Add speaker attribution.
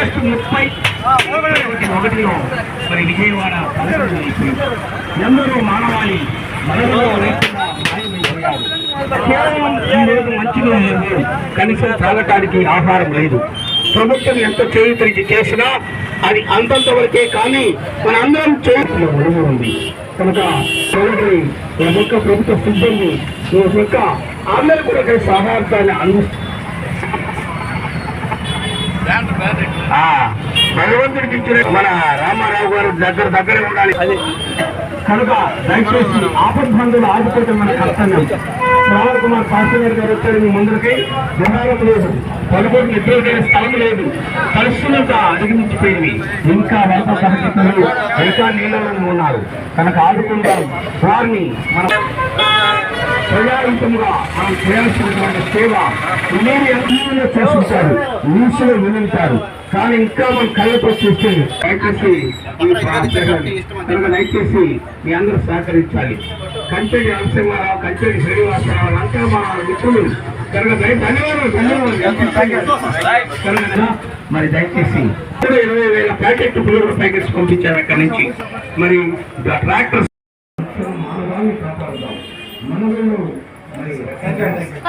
Speaker 1: August ముప్పై ఒకటిలో మరి విజయవాడ ఎందరో మానవాళి మనలో కేవలం మంచిగా లేదు కనీసం తాగటానికి ఆహారం లేదు ప్రభుత్వం ఎంత చేయుతరికి చేసినా అది అంతంత వరకే కానీ మన అందరం చేతుల ఉంది కనుక ప్రజలని ఈ యొక్క ప్రభుత్వ సిబ్బంది ఈ యొక్క అందరూ కూడా ఇక్కడ అందిస్తుంది అందిస్తారు ఆ, భగవంతుడికి ఇచ్చిన మన రామారావు గారు దగ్గర దగ్గర ఉండాలి. కనుక దయచేసి ఆపద్బంధులు ఆదుకోవటం మన కర్తవ్యం. రావు కుమార్ పాస్టర్ గారు వచ్చారు మీ ముందరికి. విధానం లేదు. పలుకోటి నిద్రపోయిన స్థలం లేదు. పరిస్థితులంతా అధిగమించిపోయింది ఇంకా వరద పరిస్థితులు ఇంకా నీళ్ళలో ఉన్నారు. కనుక ఆదుకుంటాం వారిని మన ప్రజాయుతంగా మనం చేయాల్సినటువంటి సేవ. మీరు ఎంతో చేస్తుంటారు? న్యూస్లో వినుంటారు. కానీ ఇంకా మన కళ్ళతో చూస్తే దయచేసి ఈ కనుక దయచేసి మీ అందరూ సహకరించాలి. కంచెడి నరసింహారావు కంచెడి శ్రీనివాసరావు అంతా మా మిత్రులు. కనుక ధన్యవాదాలు ధన్యవాదాలు. మరి దయచేసి ఇరవై వేల ప్యాకెట్ పురుగుల ప్యాకెట్స్ పంపించారు అక్కడి నుంచి. మరి ట్రాక్టర్ మనలో మరి